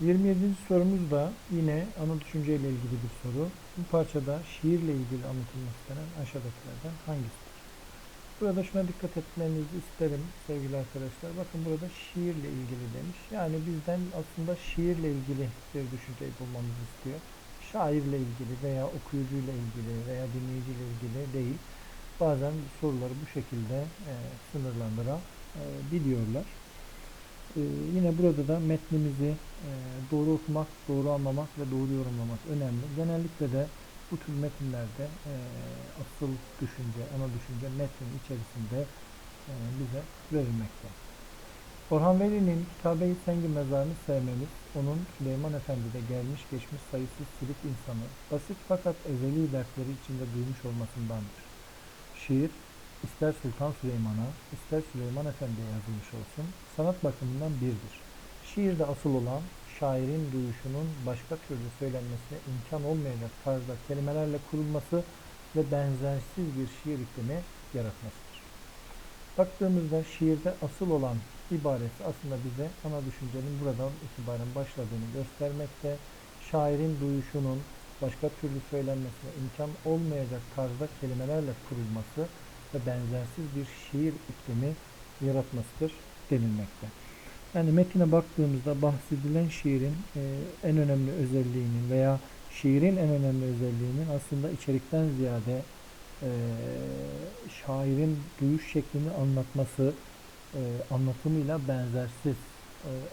27. sorumuz da yine ana düşünce ile ilgili bir soru. Bu parçada şiirle ilgili anlatılmak istenen aşağıdakilerden hangisidir? Burada şuna dikkat etmenizi isterim sevgili arkadaşlar. Bakın burada şiirle ilgili demiş. Yani bizden aslında şiirle ilgili bir düşünceyi bulmamızı istiyor. Şairle ilgili veya okuyucuyla ilgili veya dinleyiciyle ilgili değil. Bazen soruları bu şekilde e, sınırlandırabiliyorlar. Ee, yine burada da metnimizi e, doğru okumak, doğru anlamak ve doğru yorumlamak önemli. Genellikle de bu tür metinlerde e, asıl düşünce, ana düşünce metnin içerisinde e, bize verilmekte. Orhan Veli'nin Kitabe-i Sengi mezarını sevmemiz, onun Süleyman Efendi'de gelmiş geçmiş sayısız silik insanı, basit fakat ezeli dersleri içinde duymuş olmasındandır. Şiir, ister Sultan Süleyman'a, ister Süleyman Efendi'ye yazılmış olsun, sanat bakımından birdir. Şiirde asıl olan, şairin duyuşunun başka türlü söylenmesine imkan olmayacak tarzda kelimelerle kurulması ve benzersiz bir şiir iklimi yaratmasıdır. Baktığımızda şiirde asıl olan ibaresi aslında bize ana düşüncenin buradan itibaren başladığını göstermekte. Şairin duyuşunun başka türlü söylenmesine imkan olmayacak tarzda kelimelerle kurulması ve benzersiz bir şiir iklimi yaratmasıdır denilmekte. Yani metine baktığımızda bahsedilen şiirin e, en önemli özelliğinin veya şiirin en önemli özelliğinin aslında içerikten ziyade e, şairin duyuş şeklini anlatması, e, anlatımıyla benzersiz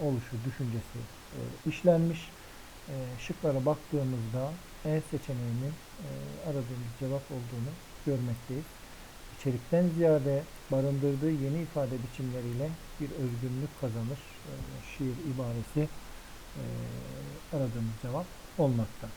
oluşu düşüncesi işlenmiş. Şıklara baktığımızda E seçeneğinin e, aradığımız cevap olduğunu görmekteyiz. İçerikten ziyade barındırdığı yeni ifade biçimleriyle bir özgünlük kazanır. E, şiir ibaresi e, aradığımız cevap olmakta.